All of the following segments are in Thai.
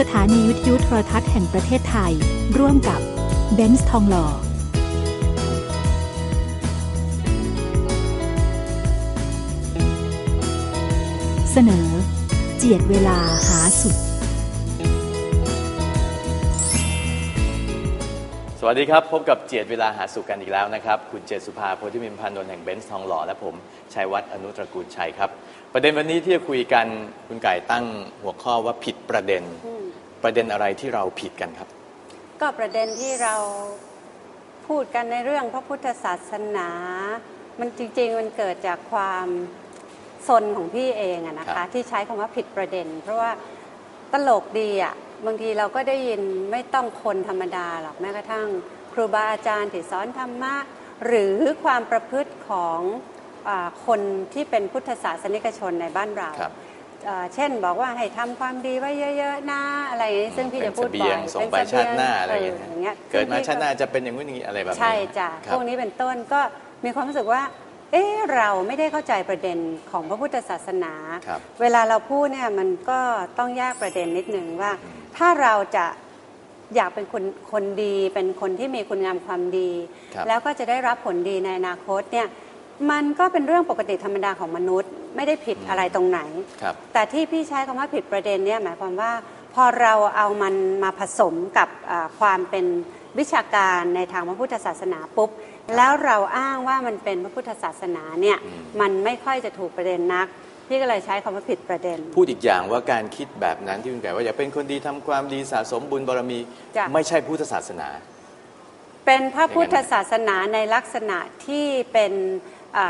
สถานีวิทยุโทรทัศน์แห่งประเทศไทย ร่วมกับเบนซ์ทองหล่อเสนอ เจียดเวลาหาสุด สวัสดีครับ พบกับเจียดเวลาหาสุขกันอีกแล้วนะครับ คุณเจษสุภาโพธิมิมพันธ์นนท์แห่งเบนซ์ทองหล่อและผมชัยวัฒน์อนุตระกูลชัยครับ ประเด็นวันนี้ที่จะคุยกันคุณไก่ตั้งหัวข้อว่าผิดประเด็น ประเด็นอะไรที่เราผิดกันครับ ก็ประเด็นที่เราพูดกันในเรื่องพระพุทธศาสนา มันจริงๆมันเกิดจากความซนของพี่เองอะนะครัคะบที่ใช้คำว่าผิดประเด็น เพราะว่าตลกดีอะบางทีเราก็ได้ยินไม่ต้องคนธรรมดาหรอกแม้กระทั่ง ครูบาอาจารย์ที่สอนธรรมะ หรือความประพฤติของอา คนที่เป็นพุทธศาสนิกชนในบ้านเราครับเอ่อเช่นบอกว่าให้ทำความดีไว้เยอะๆนะอะไรอย่างนี้ซึ่งพี่เป็จะนพูเสดบีบ่ยองยส่งเป็นไปเสชาบียติงหน้าอะไรอย่างเอเงี้ยออย่างเงี้ยเกิดมาซึ่งพี่ชาติหน้าจะเป็นอย่างนู้นอย่างนี้อะไรแบบนี้ใช่จ้ะครับพวกนี้เป็นต้นก็มีความรู้สึกว่าเอ๊ะเราไม่ได้เข้าใจประเด็นของพระพุทธศาสนาครับเวลาเราพูดเนี่ยมันก็ต้องแยกประเด็นนิดนึงว่า ถ้าเราจะอยากเป็นคนคนดี เป็นคนที่มีคุณงามความดีครับแล้วก็จะได้รับผลดีในอนาคตเนี่ย มันก็เป็นเรื่องปกติธรรมดาของมนุษย์ ไม่ได้ผิดอะไรตรงไหน ครับแต่ที่พี่ใช้คำว่าผิดประเด็นเนี่ยหมายความว่า พอเราเอามันมาผสมกับอ่าความเป็นวิชาการในทางพระพุทธศาสนาปุ๊บ แล้วเราอ้างว่ามันเป็นพระพุทธศาสนาเนี่ยมันไม่ค่อยจะถูกประเด็นนัก พี่ก็เลยใช้คำว่าผิดประเด็น พูดอีกอย่างว่าการคิดแบบนั้นที่คุณไก่ว่าอยากเป็นคนดีทำความดีสะสมบุญบารมี จ้ะ ไม่ใช่พุทธศาสนา เป็นพระพุทธศาสนาในลักษณะที่เป็น อ่า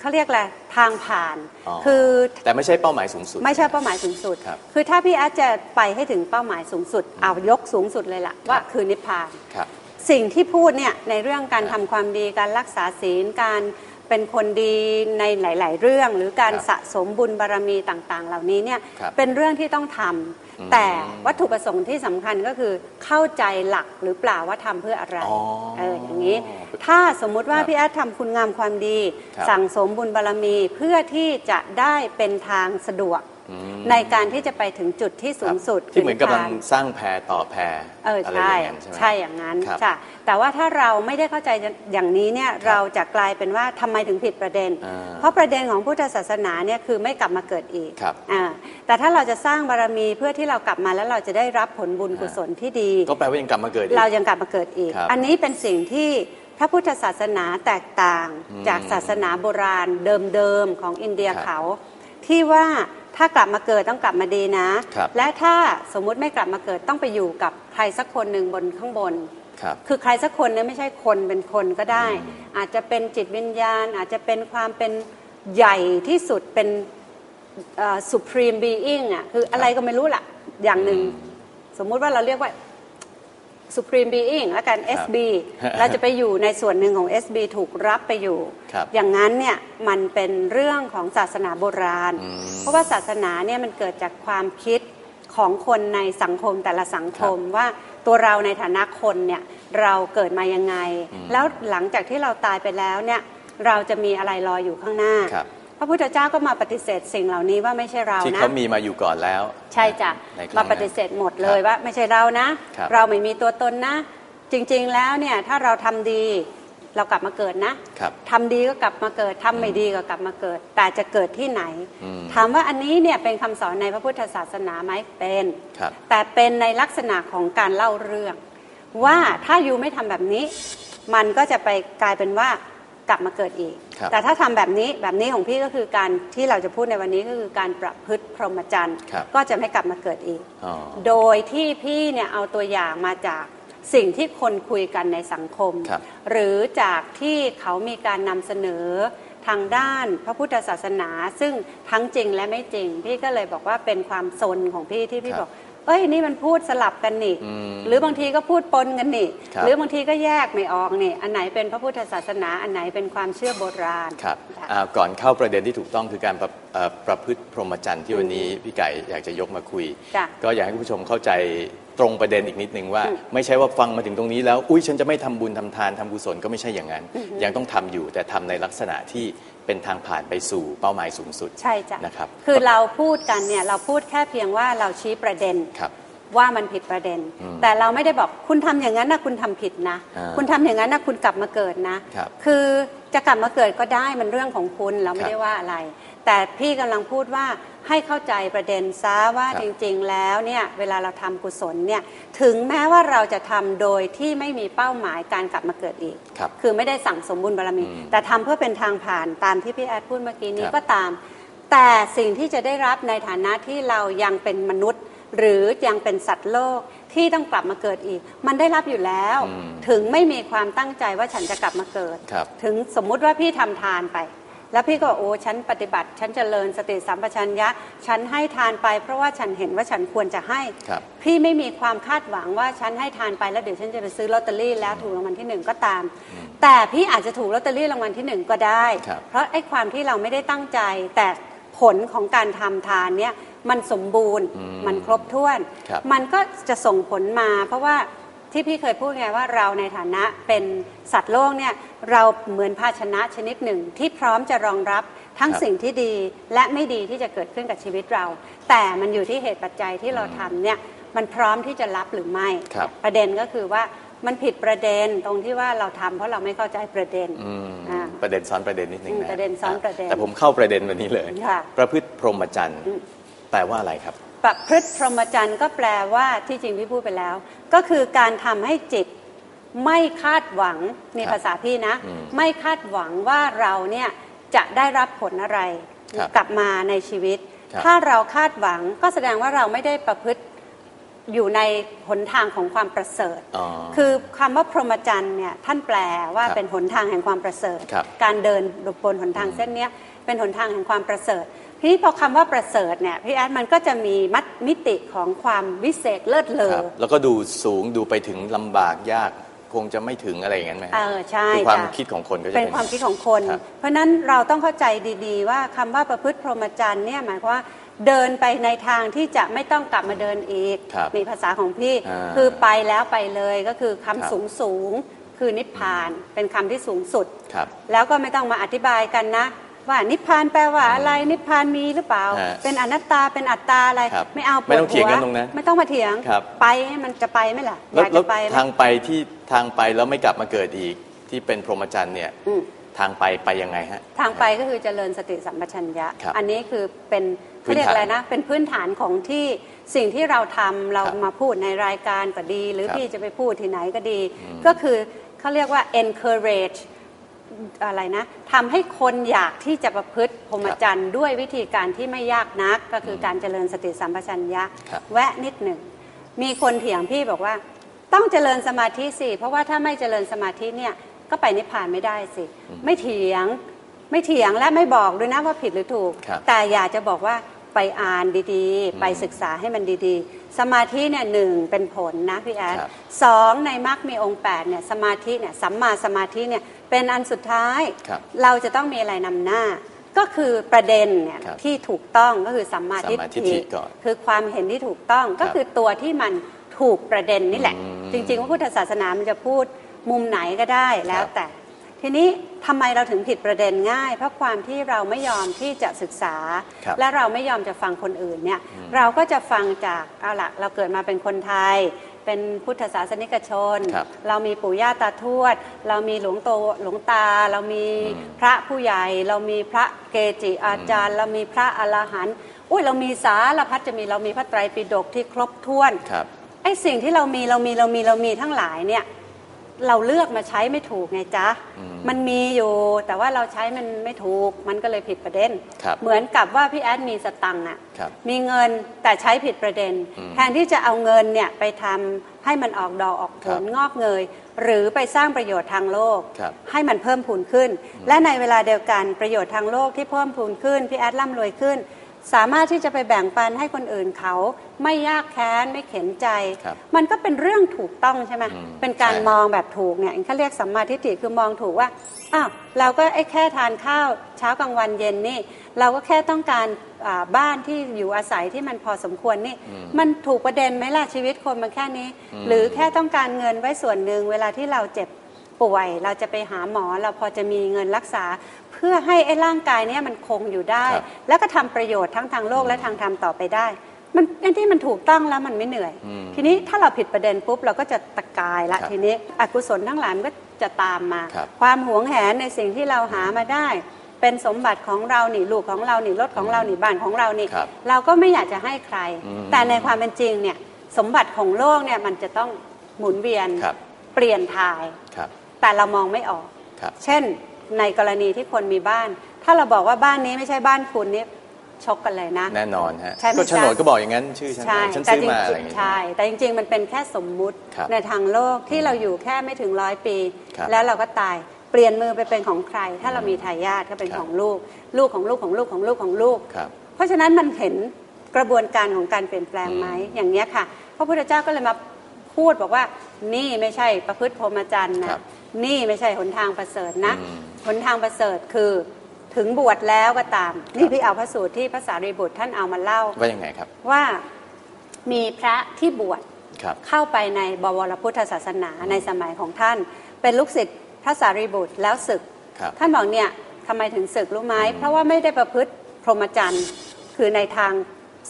เขาเรียกอะไรทางผ่าน อ๋อคือแต่ไม่ใช่เป้าหมายสูงสุด ไม่ใช่เป้าหมายสูงสุดครับคือถ้าพี่อาร์ตจะไปให้ถึงเป้าหมายสูงสุดเอายกสูงสุดเลยล่ะว่าคือนิพพาน ครับ สิ่งที่พูดเนี่ยในเรื่องการครัทำบความดีการรักษาศีลการเป็นคนดีในหลาย ๆ เรื่อง หรือการครับสะสมบุญบารมีต่าง ๆ เหล่านี้เนี่ยครับเป็นเรื่องที่ต้องทำอืม แต่วัตถุประสงค์ที่สำคัญก็คือเข้าใจหลักหรือเปล่าว่าทำเพื่ออะไรอ๋อเอออย่างนี้ ถ้าสมมุติว่าครับพี่แอดทำคุณงามความดีครับสั่งสมบุญบารมีเพื่อที่จะได้เป็นทางสะดวกอืมในการที่จะไปถึงจุดที่สูงสุดที่เหมือนกำลังคืนิพพานสร้างแพรต่อแพรเอออะไรใช่อย่างนั้นใช่ไหมใช่อย่างนั้นครับค่ะ แต่ว่าถ้าเราไม่ได้เข้าใจอย่างนี้เนี่ยเราจะกลายเป็นว่าทำไมถึงผิดประเด็นอ่าเพราะประเด็นของพุทธศาสนาเนี่ยคือไม่กลับมาเกิดอีกครับอ่าแต่ถ้าเราจะสร้างบารมีเพื่อที่เรากลับมาแล้วเราจะได้รับผลบุญกุศลที่ดี ก็แปลว่ายังกลับมาเกิดอีกเรายังกลับมาเกิดอีกครับอันนี้เป็นสิ่งที่พระพุทธศาสนาแตกต่างอืมจากศาสนาโบราณเดิมๆของอินเดียครับเขา ที่ว่าถ้ากลับมาเกิดต้องกลับมาดีนะครับและถ้าสมมุติไม่กลับมาเกิดต้องไปอยู่กับใครสักคนหนึ่งบนข้างบน ครับคือใครสักคนเนี่ยไม่ใช่คนเป็นคนก็ได้อืมอาจจะเป็นจิตวิญญาณ อาจจะเป็นความเป็นใหญ่ที่สุดเป็นเอ่อ supreme being อะคืออะไรก็ไม่รู้ล่ะอย่างหนึ่ง สมมุติว่าเราเรียกว่า supreme being แล้วกันครับ SB เราจะไปอยู่ในส่วนหนึ่งของ SB ถูกรับไปอยู่ครับอย่างนั้นเนี่ยมันเป็นเรื่องของศาสนาโบราณอืมเพราะว่าศาสนาเนี่ยมันเกิดจากความคิดของคนในสังคมแต่ละสังคมว่า ตัวเราในฐานะคนเนี่ยเราเกิดมายังไงอืมแล้วหลังจากที่เราตายไปแล้วเนี่ยเราจะมีอะไรรออยู่ข้างหน้าครับพระพุทธเจ้าก็มาปฏิเสธสิ่งเหล่านี้ว่าไม่ใช่เราที่นะเขามีมาอยู่ก่อนแล้ว ใช่จ้ะในครั้งมานั้นปฏิเสธหมดเลยครับว่าไม่ใช่เรานะครับเราไม่มีตัวตนนะ จริงๆแล้วเนี่ยถ้าเราทำดี เรากลับมาเกิดนะครับทำดีก็กลับมาเกิดทำไม่ดีก็กลับมาเกิด แต่จะเกิดที่ไหน อืม ถามว่าอันนี้เนี่ยเป็นคำสอนในพระพุทธศาสนาไหมเป็น ครับ แต่เป็นในลักษณะของการเล่าเรื่อง ว่าถ้ายูไม่ทำแบบนี้ มันก็จะไปกลายเป็นว่ากลับมาเกิดอีก ครับแต่ถ้าทำแบบนี้แบบนี้ของพี่ก็คือการที่เราจะพูดในวันนี้ก็คือการประพฤติพรหมจรรย์ ครับ ก็จะไม่กลับมาเกิดอีก อ๋อ โดยที่พี่เนี่ยเอาตัวอย่างมาจาก สิ่งที่คนคุยกันในสังคมครับหรือจากที่เขามีการนำเสนอทางด้านพระพุทธศาสนา ซึ่งทั้งจริงและไม่จริง พี่ก็เลยบอกว่าเป็นความซนของพี่ที่พี่ครับบอกเอ้ยนี่มันพูดสลับกันนี่อืมหรือบางทีก็พูดปนกันนี่ครับหรือบางทีก็แยกไม่ออกนี่ อันไหนเป็นพระพุทธศาสนา อันไหนเป็นความเชื่อโบราณครับค่ะอ่าก่อนเข้าประเด็นที่ถูกต้องคือการประเอ่อประพฤติพรหมจรรย์ที่วันนี้พี่ไก่อยากจะยกมาคุยจ้ะก็อยากให้คุณผู้ชมเข้าใจ ตรงประเด็นอีกนิดนึงว่าอืมไม่ใช่ว่าฟังมาถึงตรงนี้แล้ว อุ้ยฉันจะไม่ทำบุญทำทานทำกุศลก็ไม่ใช่อย่างนั้น ยังต้องทำอยู่แต่ทำในลักษณะที่เป็นทางผ่านไปสู่เป้าหมายสูงสุดใช่จ้ะนะครับคือเราพูดกันเนี่ยเราพูดแค่เพียงว่าเราชี้ประเด็นครับว่ามันผิดประเด็นอืมแต่เราไม่ได้บอกคุณทำอย่างนั้นนะคุณทำผิดนะอ่าคุณทำอย่างนั้นนะคุณกลับมาเกิดนะครับคือจะกลับมาเกิดก็ได้มันเรื่องของคุณเราไม่ครับได้ว่าอะไร แต่พี่กำลังพูดว่า ให้เข้าใจประเด็นซะว่าครับจริง ๆ แล้วเนี่ยเวลาเราทำกุศลเนี่ยถึงแม้ว่าเราจะทำโดยที่ไม่มีเป้าหมายการกลับมาเกิดอีกครับคือไม่ได้สั่งสมบุญบารมีอืมแต่ทำเพื่อเป็นทางผ่านตามที่พี่แอดพูดเมื่อกี้นี้ครับก็ตาม แต่สิ่งที่จะได้รับในฐานะที่เรายังเป็นมนุษย์ หรือยังเป็นสัตว์โลกที่ต้องกลับมาเกิดอีก มันได้รับอยู่แล้วอืมถึงไม่มีความตั้งใจว่าฉันจะกลับมาเกิดครับถึงสมมุติว่าพี่ทำทานไป แล้วพี่ก็บอกโอ้ฉันปฏิบัติ ฉันเจริญสติสัมปชัญญะ ฉันให้ทานไป เพราะว่าฉันเห็นว่าฉันควรจะให้ ครับ พี่ไม่มีความคาดหวังว่าฉันให้ทานไปแล้วเดี๋ยวฉันจะไปซื้อลอตเตอรี่แล้วถูกรางวัลที่หนึ่งก็ตาม แต่พี่อาจจะถูกลอตเตอรี่รางวัลที่หนึ่งก็ได้ ครับ เพราะไอ้ความที่เราไม่ได้ตั้งใจ แต่ผลของการทำทานเนี่ยมันสมบูรณ์อืมมันครบถ้วน ครับ มันก็จะส่งผลมา เพราะว่า ที่พี่เคยพูดไงว่าเราในฐานะเป็นสัตว์โลกเนี่ยเราเหมือนภาชนะชนิดหนึ่ง ที่พร้อมจะรองรับทั้งครับสิ่งที่ดีและไม่ดีที่จะเกิดขึ้นกับชีวิตเรา แต่มันอยู่ที่เหตุปัจจัยที่เราทำเนี่ยมันพร้อมที่จะรับหรือไม่ครับประเด็นก็คือว่ามันผิดประเด็นตรงที่ว่าเราทำเพราะเราไม่เข้าใจประเด็นอืมอ่าประเด็นซ้อนประเด็นนิดนึงอืมนะประเด็นซ้อนประเด็นแต่ผมเข้าประเด็นวันนี้เลยค่ะประพฤติพรหมจรรย์อืมแปลว่าอะไรครับ ประพฤติพรหมจรรย์ก็แปลว่าที่จริงพี่พูดไปแล้ว ก็คือการทำให้จิตไม่คาดหวังนี่ครับภาษาพี่นะอืมไม่คาดหวังว่าเราเนี่ยจะได้รับผลอะไรครับกลับมาในชีวิตครับถ้าเราคาดหวังก็แสดงว่าเราไม่ได้ประพฤติ อยู่ในหนทางของความประเสริฐอ๋อคือคำว่าพรหมจรรย์เนี่ยท่านแปลว่าครับเป็นหนทางแห่งความประเสริฐครับการเดินบนหนทางเส้นเนี้ยเป็นหนทางแห่งความประเสริฐทีนี้พอคำว่าประเสริฐเนี่ยพี่แอดมันก็จะมีมัดมิติของความวิเศษเลิศเลคอรับแล้วก็ดูสูงดูไปถึงลำบากยากคงจะไม่ถึงอะไรอย่างนั้นไหมฮะเออใช่คือความจ้ะคิดของคนก็จะเป็นความคิดของคนครับเพราะฉะนั้นเราต้องเข้าใจดีๆ ว่าคำว่าประพฤติพรหมจรรย์เนี่ยหมายความว่า เดินไปในทางที่จะไม่ต้องกลับมาเดินอีกครับมีภาษาของพี่อ่าคือไปแล้วไปเลยก็คือครัคำบสูงสูงๆคือนิพพานเป็นคำที่สูงสุด ครับ แล้วก็ไม่ต้องมาอธิบายกันนะ ว่านิพพานแปลว่าอะไรนิพพานมีหรือเปล่า ฮะเป็นอนัตตาเป็นอัตตาอะไร ครับไม่เอาปวดไม่ต้องเถียงกันหัวตรงนั้นไม่ต้องมาเถียงครับ ไปให้มันจะไปไหมล่ะอแล้วยากแล้จะวไปไหมทางไปที่ทางไปแล้วไม่กลับมาเกิดอีกที่เป็นพรหมจรรย์เนี่ย อืม ทางไปไปยังไงฮะ ทางไปก็คือเจริญสติสัมปชัญญะ ครับอันนี้คือเป็นพื้เขานฐานเรียกอะไรนะ เป็นพื้นฐานของที่สิ่งที่เราทำเราครับมาพูดในรายการก็ดี หรือครับพี่จะไปพูดที่ไหนก็ดี ก็คือเขาเรียกว่า encourage อะไรนะทำให้คนอยากที่จะประพฤติพรหมจรรย์ด้วยวิธีการที่ไม่ยากนัก ก็คือการเจริญสติสัมปชัญญะ ครับ แวะนิดหนึ่ง มีคนเถียงพี่บอกว่า ต้องเจริญสมาธิสิเพราะว่าถ้าไม่เจริญสมาธิเนี่ย ก็ไปนิพพานไม่ได้สิ ไม่เถียงไม่เถียงและไม่บอกด้วยนะว่าผิดหรือถูก ครับแต่อยากจะบอกว่าไปอ่านดีๆ ไปศึกษาให้มันดีๆ สมาธิเนี่ยหนึ่งเป็นผลนะพี่แอดครับสองในมรรคมีองค์แปดเนี่ยสมาธิเนี่ยสัมมาสมาธิเนี่ยเป็นอันสุดท้าย ครับเราจะต้องมีอะไรนำหน้า ก็คือประเด็นเนี่ยครับที่ถูกต้องก็คือสัมมาทิฏสัมมาทิฏฐิฐิก่อนคือความเห็นที่ถูกต้องก็ครับคือตัวที่มันถูกประเด็นนี่แหละ อืม จริงๆว่าพุทธศาสนามันจะพูด มุมไหนก็ได้แล้วครับแต่ ทีนี้ทำไมเราถึงผิดประเด็นง่าย เพราะความที่เราไม่ยอมที่จะศึกษา ครับและเราไม่ยอมจะฟังคนอื่นเนี่ยเราก็จะฟังจากเอาละเราเกิดมาเป็นคนไทย เป็นพุทธศาสนิกชน ครับเรามีปู่ย่าตาทวด เรามีหลวงโตหลวงตา เรามีอืมพระผู้ใหญ่ เรามีพระเกจิอาจารย์ เรามีพระอรหันต์อุ้ยเรามีสารพัดจะมีเรามีพระไตรปิฎกที่ครบถ้วน ครับ ไอ้สิ่งที่เรามีเรามีเรามีเรามีทั้งหลายเนี่ย เราเลือกมาใช้ไม่ถูกไงจ๊ะอืมมันมีอยู่แต่ว่าเราใช้มันไม่ถูก มันก็เลยผิดประเด็นครับเหมือนกับว่าพี่แอดมีสตังค์อะครับมีเงินแต่ใช้ผิดประเด็นอืมแทนที่จะเอาเงินเนี่ยไปทำให้มันออกดอกออกผครับลงอกเงย หรือไปสร้างประโยชน์ทางโลกครับให้มันเพิ่มพูนขึ้น และในเวลาเดียวกันประโยชน์ทางโลกที่เพิ่มพูนขึ้นพี่แอดร่ำรวยขึ้น สามารถที่จะไปแบ่งปันให้คนอื่นเขา ไม่ยากแค้นไม่เข็นใจ ครับมันก็เป็นเรื่องถูกต้องใช่ไหมอืมเป็นการใช่ มองแบบถูกเนี่ยเขาเรียกสัมมาทิฏฐิคือมองถูกว่าอ้าวเราก็ไอ้แค่ทานข้าวเช้ากลางวันเย็นนี่ เราก็แค่ต้องการอ่าบ้านที่อยู่อาศัยที่มันพอสมควรนี่อืมมันถูกประเด็นไหมล่ะชีวิตคนมันแค่นี้อืมหรือแค่ต้องการเงินไว้ส่วนหนึ่งเวลาที่เราเจ็บป่วย เราจะไปหาหมอเราพอจะมีเงินรักษา เพื่อให้ไอ้ร่างกายเนี้ยมันคงอยู่ได้ ครับ แล้วก็ทำประโยชน์ทั้งทางโลกและทางธรรมต่อไปได้ มันไอ้ที่มันถูกต้องแล้วมันไม่เหนื่อยอืมทีนี้ถ้าเราผิดประเด็นปุ๊บเราก็จะตะกายละครับทีนี้อกุศลทั้งหลายมันก็จะตามมาครับความหวงแหนในสิ่งที่เราหามาได้ เป็นสมบัติของเรานี่ลูกของเรานี่รถของเรานี่บ้านของเรานี่ครับเราก็ไม่อยากจะให้ใครอืมแต่ในความเป็นจริงเนี่ยสมบัติของโลกเนี่ยมันจะต้องหมุนเวียนครับเปลี่ยนถ่ายครับแต่เรามองไม่ออกครับเช่นในกรณีที่คนมีบ้าน ถ้าเราบอกว่าบ้านนี้ไม่ใช่บ้านคุณนี่ ชกกันเลยนะ แน่นอนฮะใช่ไหมก็โฉนดจ๊ะก็บอกอย่างนั้นชื่อฉันใช่ฉันแต่ซื้อจริงมาอะไรอย่างๆเงี้ยใช่แต่จริง ๆ มันเป็นแค่สมมุติครับในทางโลกที่เราอยู่แค่ไม่ถึงร้อยปีครับแล้วเราก็ตายเปลี่ยนมือไปเป็นของใคร ถ้าเรามีทายาทก็เป็นครับของลูก ลูกของลูกของลูกของลูกของลูกครับเพราะฉะนั้นมันเห็นกระบวนการของการเปลี่ยนแปลงไหมอืมอย่างเนี้ยค่ะ พระพุทธเจ้าก็เลยมาพูดบอกว่านี่ไม่ใช่ประพฤติพรหมจรรย์ครันะบนี่ไม่ใช่หนทางประเสริฐนะอืมหนทางประเสริฐคือ ถึงบวชแล้วก็ตาม นี่พี่เอาพระสูตรที่พระสารีบุตรท่านเอามาเล่าว่ายังไงครับ ว่ามีพระที่บวชครับเข้าไปในบวรพุทธศาสนาในสมัยของท่าน เป็นลูกศิษย์พระสารีบุตรแล้วศึกครับท่านบอกเนี่ยทำไมถึงศึกรู้ไหมเพราะว่าไม่ได้ประพฤติพรหมจรรย์คือในทาง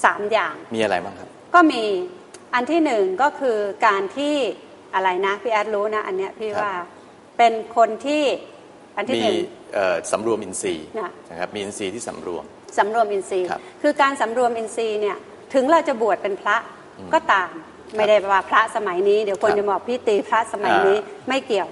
สามอย่างมีอะไรบ้างครับ ก็มีอันที่หนึ่งก็คือการที่อะไรนะพี่แอดรู้นะอันเนี้ยพี่ครับว่าเป็นคนที่ อันที่มีหนึ่ง เอ่อสำรวมอินทรีย์น่ะ นะครับมีอินทรีย์ที่สำรวม สำรวมอินทรีย์ครับคือการสำรวมอินทรีย์เนี่ยถึงเราจะบวชเป็นพระก็ตาม ไม่ได้ว่าพระสมัยนี้เดี๋ยวคนครับจะบอกพี่ตีพระสมัยนี้อ่าไม่เกี่ยว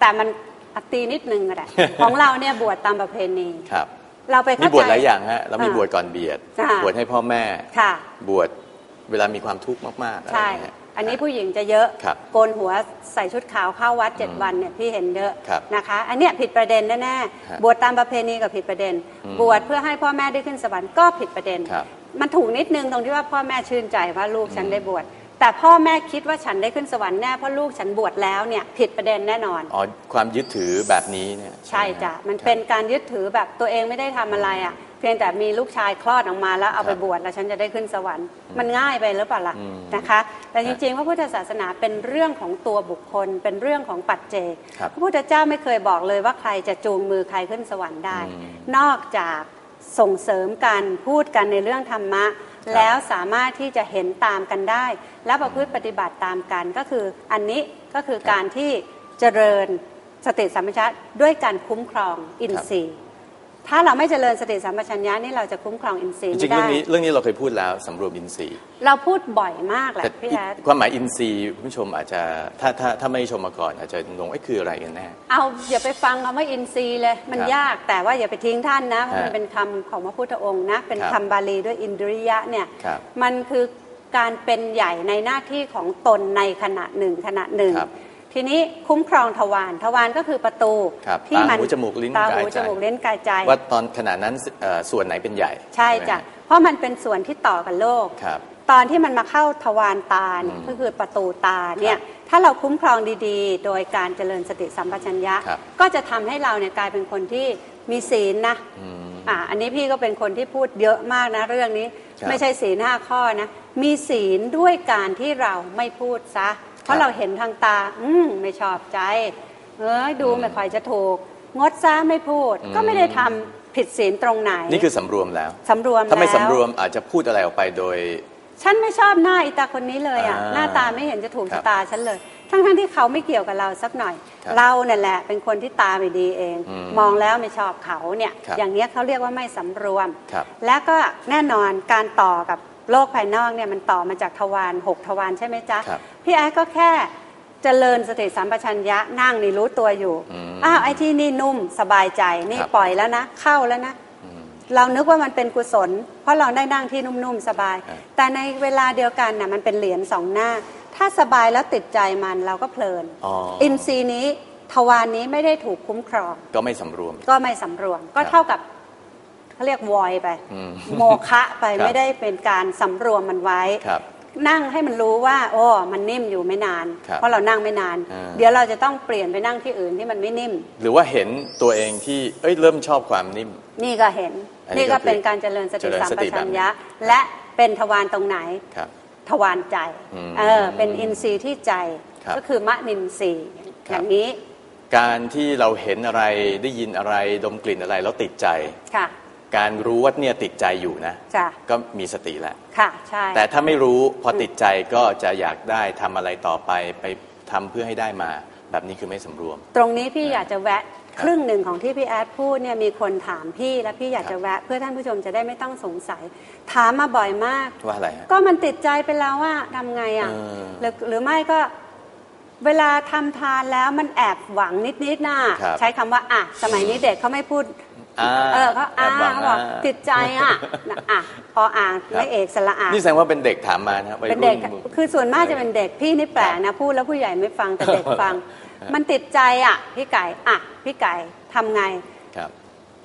แต่มันอะตีนิดนึงก็ได้ ของเราเนี่ยบวชตามประเพณี ครับเราไปมีเข้าบวชใจหลายอย่างฮะเรามีอ่าบวชก่อนเบียดอ่าบวชให้พ่อแม่ ค่ะ บวชเวลามีความทุกข์มากๆอะไรใช่ อย่างเงี้ย อันนี้ผู้หญิงจะเยอะครับโกนหัวใส่ชุดขาวเข้าวัดเจ็ดอืมวันเนี่ยพี่เห็นเยอะครับนะคะ อันเนี้ยผิดประเด็นแน่ฮะๆบวชตามประเพณีกับผิดประเด็น อืมบวชเพื่อให้พ่อแม่ได้ขึ้นสวรรค์ก็ผิดประเด็น ครับมันถูกนิดนึงตรงที่ว่าพ่อแม่ชื่นใจว่าลูกฉันได้บวชแต่พ่อแม่คิดว่าฉันได้ขึ้นสวรรค์แน่เพราะลูกฉันบวชแล้วเนี่ยผิดประเด็นแน่นอน อ๋อความยึดถือแบบนี้เนี่ยใช่ไหฮจ้ะมันเป็นการยึดถือแบบตัวเองไม่ได้ทำอะไรอะ เพียงแต่มีลูกชายคลอดออกมาแล้วเอาไปครับบวชแล้วฉันจะได้ขึ้นสวรรค์ มันง่ายไปหรือเปล่าล่ะอืมนะคะ แต่จริงๆพระพุทธศาสนาเป็นเรื่องของตัวบุคคล เป็นเรื่องของปัจเจกครับพระพุทธเจ้าไม่เคยบอกเลยว่าใครจะจูงมือใครขึ้นสวรรค์ได้อืมนอกจากส่งเสริมกันพูดกันในเรื่องธรรมะครับแล้วสามารถที่จะเห็นตามกันได้ และประพฤติปฏิบัติตามกันก็คืออันนี้ก็คือการที่เจริญสติสัมปชัญญะด้วยการคุ้มครองอินทรีย์ ถ้าเราไม่เจริญสติสัมปชัญญะนี่เราจะคุ้มครองอินทรีย์จริไม่งๆเรื่ได้องนี้เรื่องนี้เราเคยพูดแล้วสำรวมอินทรีย์เราพูดบ่อยมากแหละแต่พี่อีกแอดความหมายอินทรีย์คุณผู้ชมอาจจะถ้าถ้าถ้าไม่ชมมาก่อน อาจจะงงไอ้คืออะไรกันแน่ เอาอย่าไปฟังคำว่าอินทรีย์เลย มันครับยากแต่ว่าอย่าไปทิ้งท่านนะเพราะมันฮะเป็นคำของพระพุทธองค์นะ เป็นครับคำบาลีด้วยอินทริยะเนี่ยครับ มันคือการเป็นใหญ่ในหน้าที่ของตนในขณะหนึ่งขณะหนึ่ง ครับ ทีนี้คุ้มครองทวารทวารก็คือประตูครับที่มัตาหูจมูกลิ้นตากายหูใจจมูกลิ้นกายใจ ว่าตอนขณะนั้นเอ่อส่วนไหนเป็นใหญ่ใช่ไหมจ้ะฮเพราะมันเป็นส่วนที่ต่อกับโลก ครับ ตอนที่มันมาเข้าทวารตาเนี่ยอืมก็คือประตูตาเนี่ยถ้าเราคุ้มครองดีๆ โดยการเจริญสติสัมปชัญญะ ครับก็จะทำให้เราเนี่ยกลายเป็นคนที่มีศีลนะอืมอ่าอันนี้พี่ก็เป็นคนที่พูดเยอะมากนะเรื่องนี้ ครับ ไม่ใช่ศีลห้าข้อนะมีศีลด้วยการที่เราไม่พูดซะ เพราะเราเห็นทางตา อืมไม่ชอบใจ เอ้ยดูไม่ค่อยจะถูก งดซะไม่พูดอืมก็ไม่ได้ทำผิดศีลตรงไหน นี่คือสำรวมแล้วสำรวมถ้าไม่แล้วสำรวมอาจจะพูดอะไรออกไปโดย ฉันไม่ชอบหน้าอีตาคนนี้เลยอะอ่าหน้าตาไม่เห็นจะถูกครัชะบตาฉันเลย ทั้งๆที่เขาไม่เกี่ยวกับเราสักหน่อยครับเราเนี่ยแหละ เป็นคนที่ตาไม่ดีเองอืมมองแล้วไม่ชอบเขาเนี่ยครับอย่างเนี้ยเขาเรียกว่าไม่สำรวมครับและก็แน่นอนการต่อกับ โลกภายนอกเนี่ยมันต่อมาจากทวารหกทวารใช่ไหมจ๊ะ ครับพี่แอ๊ดก็แค่เจริญสติสัมปชัญญะนั่งนี่รู้ตัวอยู่ อืมอ้าวไอ้ที่นี่นุ่มสบายใจนี่ครับ ปล่อยแล้วนะ เข้าแล้วนะ อืม เรานึกว่ามันเป็นกุศล เพราะเราได้นั่งที่นุ่มๆสบาย ครับแต่ในเวลาเดียวกันน่ะมันเป็นเหรียญสองหน้า ถ้าสบายแล้วติดใจมันเราก็เพลินอ๋ออิ นทรีย์นี้ทวารนี้ไม่ได้ถูกคุ้มครอง ก็ไม่สำรวม ก็ไม่สำรวม ก็ครับ เท่ากับ เขาเรียกวอยไปอืมโมคะไปครับไม่ได้เป็นการสำรวมมันไว้ครับนั่งให้มันรู้ว่า โอ้มันนิ่มอยู่ไม่นานครับเพราะเรานั่งไม่นานอ่าเดี๋ยวเราจะต้องเปลี่ยนไปนั่งที่อื่นที่มันไม่นิ่ม หรือว่าเห็นตัวเองที่เอ้ยเริ่มชอบความนิ่ม นี่ก็เห็นอันนี้นี่ก็ก็คือเป็นการเจริญสติเจริญสัมสปติแบบชัญนี้ญะ และเป็นทวารตรงไหนครับทวารใจอืมเออเป็นอินทรีย์ที่ใจครับก็คือมะนินทรีย์ครับอย่างนี้การที่เราเห็นอะไรได้ยินอะไรดมกลิ่นอะไรแล้วติดใจค่ะ การรู้ว่าเนี่ยติดใจอยู่นะ จ้ะ ก็มีสติแล้ว ค่ะ ใช่แต่ถ้าไม่รู้พอติดใจก็จะอยากได้ทำอะไรต่อไปไปทำเพื่อให้ได้มา แบบนี้คือไม่สำรวม ตรงนี้พี่อยากจะแวะครับครึ่งหนึ่งของที่พี่แอดพูดเนี่ยมีคนถามพี่และพี่อยากครับจะแวะ เพื่อท่านผู้ชมจะได้ไม่ต้องสงสัย ถามมาบ่อยมาก ว่าอะไรฮะ ก็มันติดใจไปแล้วว่าทำไงอะเออหรือหรือไม่ก็เวลาทำทานแล้วมันแอบหวังนิดๆน่ะครับใช้คำว่าอะสมัยนี้เด็กเขาไม่พูด อ่าเออเขาแออ่าบหวังเขาบอกอ่าติดใจอะนะอะพออ่านไม่เอกสระอะนี่แสดงว่าเป็นเด็กถามมานะครับวัยเป็นรุ่เด็กนคือส่วนมากจะเป็นเด็ก พี่นี่แปลกนะ พูดแล้วผู้ใหญ่ไม่ฟังแต่เด็กฟังมันติดใจอะ พี่ไก่ อะ พี่ไก่ทำไง ครับ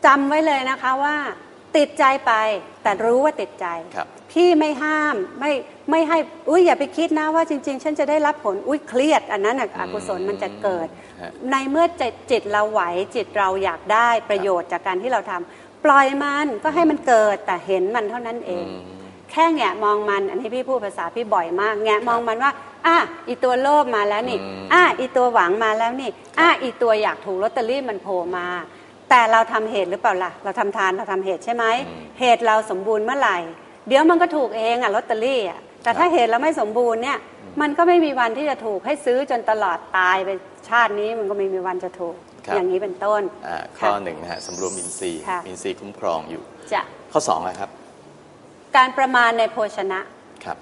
จำไว้เลยนะคะว่า ติดใจไป แต่รู้ว่าติดใจครับพี่ไม่ห้ามไม่ไม่ให้อุ้ยอย่าไปคิดนะว่าจริง ๆ ฉันจะได้รับผลอุ้ยเครียด อันนั้นน่ะอกุศลมันจะเกิดฮะในเมื่อจิตจิตเราไหวจิตเราอยากได้ประโยชน์จากการที่เราทำปล่อยมันก็ให้มันเกิดแต่เห็นมันเท่านั้นเองอืมแค่แงะมองมันอันนี้พี่พูดภาษาพี่บ่อยมากแงะมองมันว่าอะอีตัวโลภมาแล้วนี่อืมอะอีตัวหวังมาแล้วนี่อะอีตัวอยากถูกลอตเตอรี่มันโผล่มา แต่เราทำเหตุหรือเปล่าล่ะ เราทำทานเราทำเหตุใช่ไหมเหตุเราสมบูรณ์เมื่อไหร่ เดี๋ยวมันก็ถูกเองอะลอตเตอรี่อะแต่ถ้าเหตุเราไม่สมบูรณ์เนี่ย มันก็ไม่มีวันที่จะถูกให้ซื้อจนตลอดตายไปชาตินี้มันก็ไม่มีวันจะถูกครับอย่างนี้เป็นต้นอ่าข้อค่ะหนึ่งนะฮะสำรวมอินทรีย์ค่ะอินทรีย์คุ้มครองอยู่จะข้อสองนะครับ การประมาณในโภชนะครับ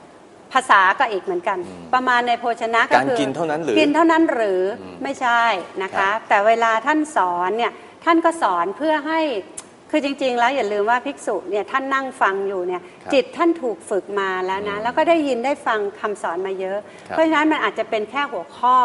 ภาษาก็อีกเหมือนกัน ประมาณในโภชนะก็การคือกินเท่านั้นหรือกินเท่านั้นหรืออมไม่ใช่นะครัคะบแต่เวลาท่านสอนเนี่ย ท่านก็สอนเพื่อให้คือจริง ๆ แล้วอย่าลืมว่าภิกษุเนี่ยท่านนั่งฟังอยู่เนี่ยครับจิตท่านถูกฝึกมาแล้วนะอืมแล้วก็ได้ยินได้ฟังคำสอนมาเยอะ ครับ เพราะฉะนั้นมันอาจจะเป็นแค่หัวข้อ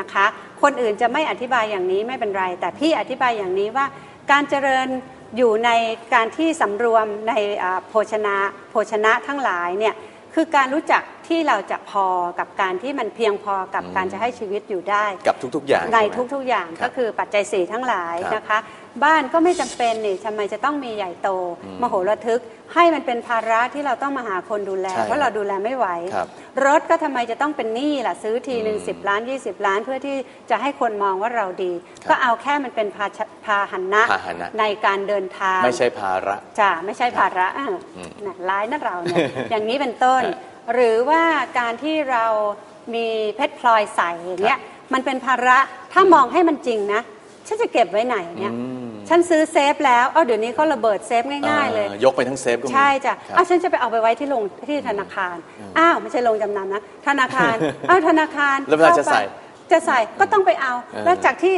นะคะ คนอื่นจะไม่อธิบายอย่างนี้ไม่เป็นไร แต่พี่อธิบายอย่างนี้ว่า การเจริญอยู่ในการที่สำรวมในอ่าโภชนะโภชนะทั้งหลายเนี่ย คือการรู้จักที่เราจะพอกับการที่มันเพียงพอกับอืมการจะให้ชีวิตอยู่ได้ กับทุกๆ อย่างในช่ไหมทุกๆ อย่างครับก็คือปัจจัยสี่ทั้งหลายครับนะคะ บ้านก็ไม่จำเป็นนี่ทำไมจะต้องมีใหญ่โตอืมมโหระทึก ให้มันเป็นภาระที่เราต้องมาหาคนดูแลใช่เพราะเราดูแลไม่ไหวค รับรถก็ทำไมจะต้องเป็นหนี้ล่ะซื้อทีหนึ่งอืมสิบล้าน 20 ล้าน เพื่อที่จะให้คนมองว่าเราดีครับก็เอาแค่มันเป็นพาชพาหนะพาหนะในการเดินทาง ไม่ใช่ภาระจ้ะไม่ใช่ภาระอะอืมน่ะร้ายนะเราเนี่ยอย่างนี้เป็นต้นฮะหรือว่าการที่เรามีเพชรพลอยใส่อย่างเงี้ยมันเป็นภาระถ้ามองให้มันจริงนะ ฉันจะเก็บไว้ไหนเนี่ยอืมฉันซื้อเซฟแล้วเอาเดี๋ยวนี้เขาระเบิดเซฟง่ายๆ เลยอ่ายกไปทั้งเซฟก็มีใช่จ้ะครับอ้าวฉันจะไปเอาไปไว้ที่โรงที่ธนาคารอ้าวไม่ใช่โรงจำนำนะธนาคารอ้าวธนาคารแล้วเวลาจะใส่ข้ไปจะใส่ก็ต้องไปเอาเออแล้วจากที่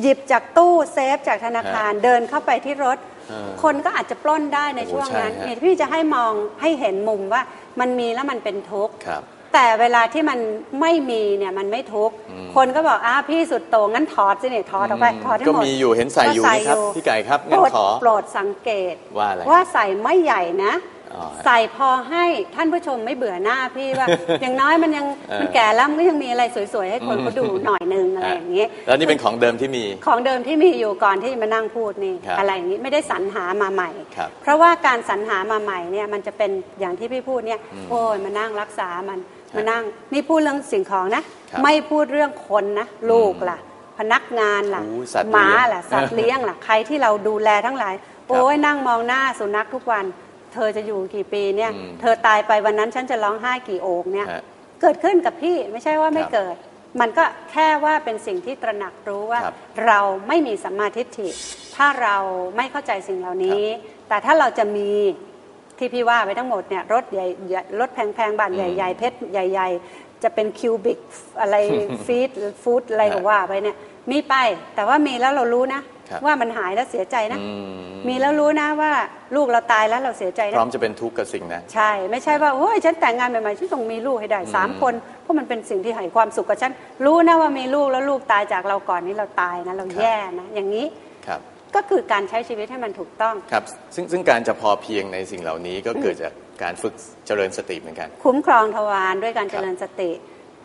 หยิบจากตู้เซฟจากธนาคารเดินเข้าไปที่รถเออคนก็อาจจะปล้นได้ในโอ้ช่วงนั้นใช่ฮะเนี่ยพี่จะให้มองให้เห็นมุมว่ามันมีแล้วมันเป็นทุกข์ครับ แต่เวลาที่มันไม่มีเนี่ยมันไม่ทุกข์อืมคนก็บอกอ้าพี่สุดโต่งงั้นถอดสิเนี่ยถอดออกไปอืมถอดให้ก็หมดมีอยู่เห็นใส่อยู่ก็นี่ครับพี่ไก่ครับงั้นโปรดขอโปรดสังเกตว่าอะไรว่าใส่ไม่ใหญ่นะอ๋อใส่พอให้ท่านผู้ชมไม่เบื่อหน้าพี่ว่า อย่างน้อยมันยังเออมันแก่แล้วมันก็ยังมีอะไรสวยๆ ให้คนอืมเขาดูหน่อยนึงอะไรอย่างนี้ แล้วนี่เป็นของเดิมที่มีของเดิมที่มีอยู่ก่อนที่จะมานั่งพูดนี่ครับอะไรอย่างนี้ไม่ได้สรรหามาใหม่ครับเพราะว่าการสรรหามาใหม่เนี่ยมันจะเป็นอย่างที่พี่พูดเนี่ยอืมโอ้ยมานั่งรักษามันครับ มานั่งนี่พูดเรื่องสิ่งของนะครับไม่พูดเรื่องคนนะลูกล่ะ พนักงานล่ะอู้สัตว์หมาเลี้ยงล่ะสัตว์เลี้ยงล่ะใครที่เราดูแลทั้งหลาย โอ้ยนั่งมองหน้าสุนัขทุกวัน เธอจะอยู่กี่ปีเนี่ยอืมเธอตายไปวันนั้นฉันจะร้องไห้กี่โอกเนี่ยฮะเกิดขึ้นกับพี่ไม่ใช่ว่าไม่ครับเกิด มันก็แค่ว่าเป็นสิ่งที่ตระหนักรู้ว่าครับเราไม่มีสัมมาทิฏฐิถ้าเราไม่เข้าใจสิ่งเหล่านี้ แต่ถ้าเราจะมี ที่พี่ว่าไปทั้งหมดเนี่ยรถใหญ่ใหญ่รถแพงๆบ้านอืมใหญ่ๆเพชรใหญ่ ๆ จะเป็นคิวบิกอะไรฟีดฟู้ดอะไรก็ว่าไปเนี่ยมีไป แต่ว่ามีแล้วเรารู้นะครับว่ามันหายแล้วเสียใจนะอืมีแล้วรู้นะว่าลูกเราตายแล้วเราเสียใจพร้อนะมจะเป็นทุกข์กับสิ่งนั้นใช่ ไม่ใช่ว่าโอ้ยฉันแต่งงานใหม่ๆฉันต้องมีลูกให้ได้สามอืมคนเพราะมันเป็นสิ่งที่ให้ความสุขกับฉันรู้นะว่ามีลูกแล้วลูกตายจากเราก่อนนี้เราตายนะเราแย่นะอย่างนี้ครับ ก็คือการใช้ชีวิตให้มันถูกต้อง ครับ ซึ่งซึ่งการจะพอเพียงในสิ่งเหล่านี้ก็เกิดจากการฝึกเจริญสติเหมือนกัน คุ้มครองทวารด้วยการเจริญสติ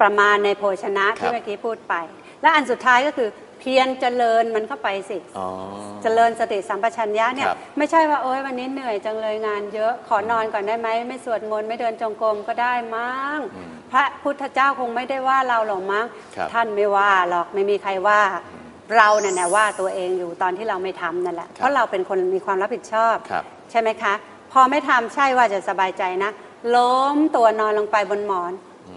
ประมาณในโภชนะครัที่บเมื่อกี้พูดไป และอันสุดท้ายก็คือเพียรเจริญมันเข้าไปสิอ๋อเจริญสติสัมปชัญญะเนี่ยครับไม่ใช่ว่าโอ๊ยวันนี้เหนื่อยจังเลยงานเยอะขอนอนก่อนได้ไหมไม่สวดมนต์ไม่เดินจงกรมก็ได้มั้งอืมพระพุทธเจ้าคงไม่ได้ว่าเราหรอกมั้งครับท่านไม่ว่าหรอกไม่มีใครว่า เราเนี่ยนะว่าตัวเองอยู่ตอนที่เราไม่ทำนั่นแหละครับเพราะเราเป็นคนมีความรับผิดชอบ ครับ ใช่ไหมคะ พอไม่ทำใช่ว่าจะสบายใจนะ ล้มตัวนอนลงไปบนหมอน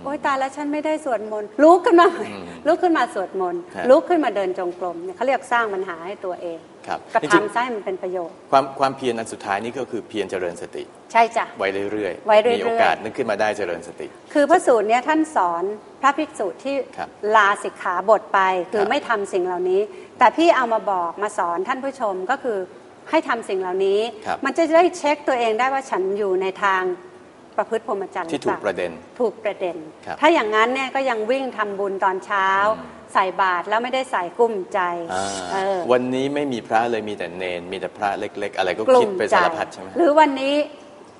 โอ๊ยตายแล้วฉันไม่ได้สวดมนต์ลุกขึ้นมาอืมลุกขึ้นมาสวดมนต์ฮะลุกขึ้นมาเดินจงกรมเนี่ยเขาเรียกสร้างปัญหาให้ตัวเองครับกระจริงทำซะให้มันเป็นประโยชน์ๆความความเพียรอันสุดท้ายนี่ก็คือเพียรเจริญสติ ใช่จ้ะไว้เรื่อยไว้เรื่อยๆมีโอกาสนึกขึ้นมาได้เจริญสติ คือพระสูตรเนี่ยท่านสอนพระภิกษุที่ครับลาสิกขาบทไปคืคอรับไม่ทำสิ่งเหล่านี้ แต่พี่เอามาบอกมาสอนท่านผู้ชมก็คือให้ทำสิ่งเหล่านี้ครับมันจะได้เช็คตัวเองได้ว่าฉันอยู่ในทาง ประพฤติพรหมจรรย์ที่หถูรืกอปเปล่าระเด็น ถูกประเด็นครับถ้าอย่างนั้นเนี่ยก็ยังวิ่งทำบุญตอนเช้าอืมใส่บาตรแล้วไม่ได้ใส่กุ้มใจอ่าเออวันนี้ไม่มีพระเลยมีแต่เนน มีแต่พระเล็ก ๆ อะไรก็กลุ่คิดมไปใจสารพัดใช่ไหมหรือวันนี้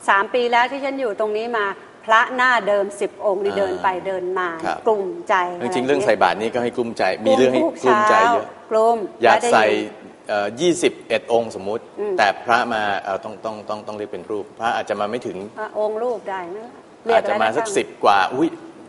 สามปีแล้วที่ฉันอยู่ตรงนี้มาพระหน้าเดิมสิบองค์นี่อ่าเดินไปเดินมาครับกลุ่มใจ จริงๆเรื่องใส่บาตรนี่ก็ให้กลุ้มใจ มีเรื่องให้ทุกลุ้มใจเยอะกลุ่มอยากแล้วได้ใส่ ยินยี่สิบเอ็ดองค์สมมุติ อืม แต่พระมาเอ่อต้องต้องต้องต้องเรียกเป็นรูป พระอาจจะมาไม่ถึง อะองค์รูปได้นะเรียอาจจะมาสักอะไรสิบกว่า อุ้ย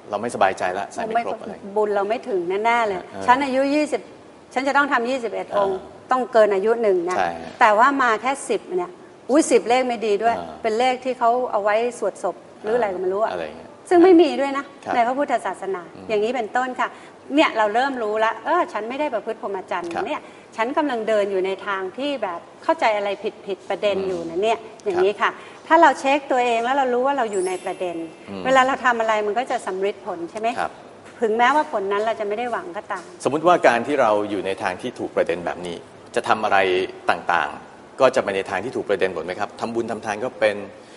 เราไม่สบายใจละใส่บ้างไม่ครบอะไร บุญเราไม่ถึงแน่ๆเลย อ่าฉันอายุ 20 ฉันจะต้องทำ21 องค์อ่าต้องเกินอายุหนึ่งนะ ใช่ฮะแต่ว่ามาแค่ 10 เนี่ย อุ้ยสิบเลขไม่ดีด้วย อ่าเป็นเลขที่เขาเอาไว้สวดศพหรืออะไรก็ไม่รู้อะอะไรอย่างเงี้ยซึ่งไม่มีด้วยนะ ครับในพระพุทธศาสนา อย่างนี้เป็นต้นค่ะ เนี่ยเราเริ่มรู้แล้วเออฉันไม่ได้ประพฤติพรหมจรรย์ครับเนี่ยฉันกำลังเดินอยู่ในทางที่แบบเข้าใจอะไรผิดผิดประเด็นอืมอยู่นะเนี่ยอย่างนี้ค่ะ ถ้าเราเช็คตัวเองแล้วเรารู้ว่าเราอยู่ในประเด็นอืมเวลาเราทำอะไรมันก็จะสำฤทธิ์ผลใช่ไหมครับถึงแม้ว่าผลนั้นเราจะไม่ได้หวังก็ตาม สมมุติว่าการที่เราอยู่ในทางที่ถูกประเด็นแบบนี้ จะทำอะไรต่างๆ ก็จะไปในทางที่ถูกประเด็นหมดไหมครับทำบุญทำทานก็เป็น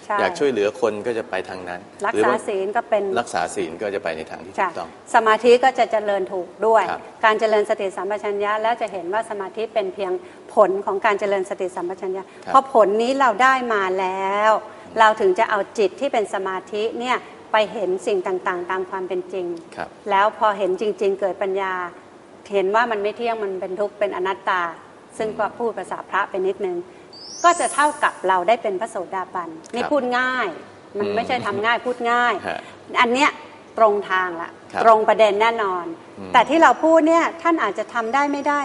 ใช่ อยากช่วยเหลือคนก็จะไปทางนั้นรักหรือษาว่าศีลก็เป็น รักษาศีลก็จะไปในทางที่ถูจ้ะกต้อง สมาธิก็จะเจริญถูกด้วย ครับ การเจริญสติสัมปชัญญะแล้วจะเห็นว่าสมาธิเป็นเพียงผลของการเจริญสติสัมปชัญญะครับพอผลนี้เราได้มาแล้ว เราถึงจะเอาจิตที่เป็นสมาธิเนี่ยไปเห็นสิ่งต่างๆ ตามความเป็นจริง ครับ แล้วพอเห็นจริง ๆ เกิดปัญญา เห็นว่ามันไม่เที่ยงมันเป็นทุกข์เป็นอนัตตา ซึ่งก็พูดภาษาพระไปนิดนึง ก็จะเท่ากับเราได้เป็นพระโสดาบันนี่ครับพูดง่าย มันอืมไม่ใช่ทำง่ายพูดง่ายฮะอันเนี้ยตรงทางละครับตรงประเด็นแน่นอนอืมแต่ที่เราพูดเนี่ยท่านอาจจะทำได้ไม่ได้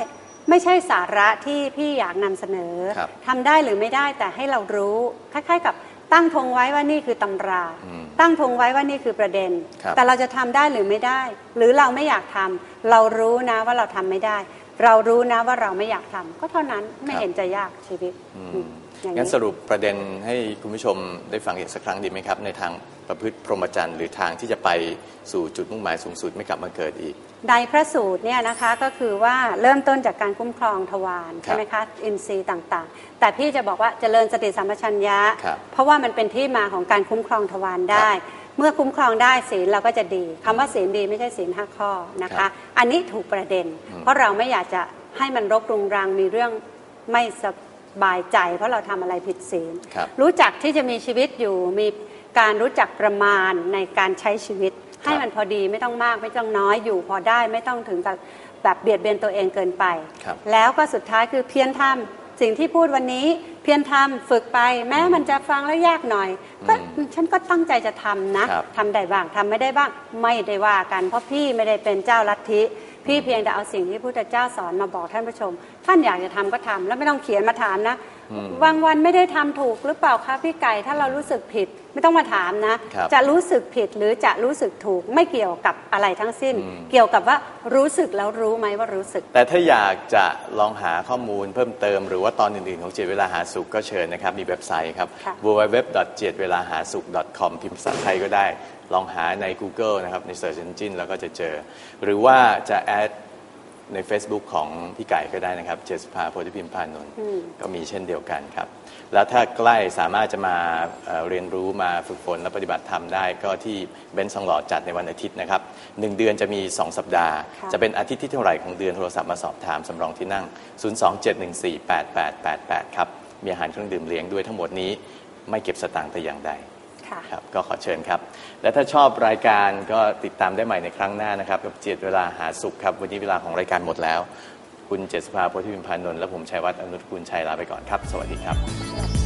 ไม่ใช่สาระที่พี่อยากนำเสนอครับทำได้หรือไม่ได้แต่ให้เรารู้คล้ายๆกับตั้งธงไว้ว่านี่คือตำราอืมตั้งธงไว้ว่านี่คือประเด็นครับแต่เราจะทำได้หรือไม่ได้ หรือเราไม่อยากทำเรารู้นะว่าเราทำไม่ได้ เรารู้นะว่าเราไม่อยากทำก็เท่านั้นไม่เห็นจะยากชีวิตอือืมมอย่างงั้นนี้สรุปประเด็นให้คุณผู้ชมได้ฟังอีกสักครั้งดีไหมครับ ในทางประพฤติพรหมจรรย์หรือทางที่จะไปสู่จุดมุ่งหมายสูงสุดไม่กลับมาเกิดอีก ในพระสูตรเนี่ยนะคะก็คือว่าเริ่มต้นจากการคุ้มครองทวารครับใช่ไหมคะอินทรีย์ต่างๆ แต่พี่จะบอกว่าเจริญสติสัมปชัญญะครับเพราะว่ามันเป็นที่มาของการคุ้มครองทวารได้ เมื่อคุ้มครองได้ศีลเราก็จะดีคำว่าศีลดีไม่ใช่ศีลห้าข้อนะครัคะบอันนี้ถูกประเด็นอืมเพราะเราไม่อยากจะให้มันรกรุงรังมีเรื่องไม่สบายใจ เพราะเราทำอะไรผิดศีลครับรู้จักที่จะมีชีวิตอยู่มีการรู้จักประมาณในการใช้ชีวิต ให้ครับมันพอดีไม่ต้องมากไม่ต้องน้อยอยู่ พอได้ไม่ต้องถึงกับแบบเบียดเบียนตัวเองเกินไปครับแล้วก็สุดท้ายคือเพียรทำสิ่งที่พูดวันนี้ เพียรทำฝึกไป แม้มันจะฟังแล้วยากหน่อย ก็อืมฉันก็ตั้งใจจะทำนะครับทำได้บ้างทำไม่ได้บ้างไม่ได้ว่ากัน เพราะพี่ไม่ได้เป็นเจ้าลัทธิพี่เพียงแต่เอาสิ่งที่พระพุทธเจ้าสอนมาบอกท่านผู้ชม ท่านอยากจะทำก็ทำแล้วไม่ต้องเขียนมาถามนะอืมบางวันไม่ได้ทำถูกหรือเปล่าคะพี่ไก่ถ้าเรารู้สึกผิด ไม่ต้องมาถามนะ ครับจะรู้สึกผิดหรือจะรู้สึกถูกไม่เกี่ยวกับอะไรทั้งสิ้น อืม เกี่ยวกับว่ารู้สึกแล้วรู้ไหมว่ารู้สึก แต่ถ้าอยากจะลองหาข้อมูลเพิ่มเติม หรือว่าตอนอื่น ๆ ของเจ็ดเวลาหาสุขก็เชิญนะครับ มีเว็บไซต์ครับ ค่ะ www. เจ็ดเวลาหาสุข .com พิมพ์ภาษาไทยก็ได้ ลองหาใน Google นะครับ ใน Search Engine แล้วก็จะเจอ หรือว่าจะแอดใน Facebook ของพี่ไก่ก็ได้นะครับ เจษภาโพธิพิมพานนท์อืมก็มีเช่นเดียวกันครับ แล้วถ้าใกล้สามารถจะมาเอ่อเรียนรู้มาฝึกฝนและปฏิบัติธรรมได้ก็ที่เบนซ์ทองหล่อจัดในวันอาทิตย์นะครับหนึ่งเดือนจะมี 2 สัปดาห์ค่ะจะเป็นอาทิตย์ที่เท่าไหร่ของเดือนโทรศัพท์มาสอบถามสำรองที่นั่ง 027148888 ครับ มีอาหารเครื่องดื่มเลี้ยงด้วยทั้งหมดนี้ไม่เก็บสตางค์แต่อย่างใดค่ะครับก็ขอเชิญครับ และถ้าชอบรายการก็ติดตามได้ใหม่ในครั้งหน้านะครับ กับเจ็ดเวลาหาสุขครับ วันนี้เวลาของรายการหมดแล้ว คุณเจษภาโพธิพิมพานนท์และผมชัยวัฒน์อนุตกุลชัยลาไปก่อนครับ สวัสดีครับ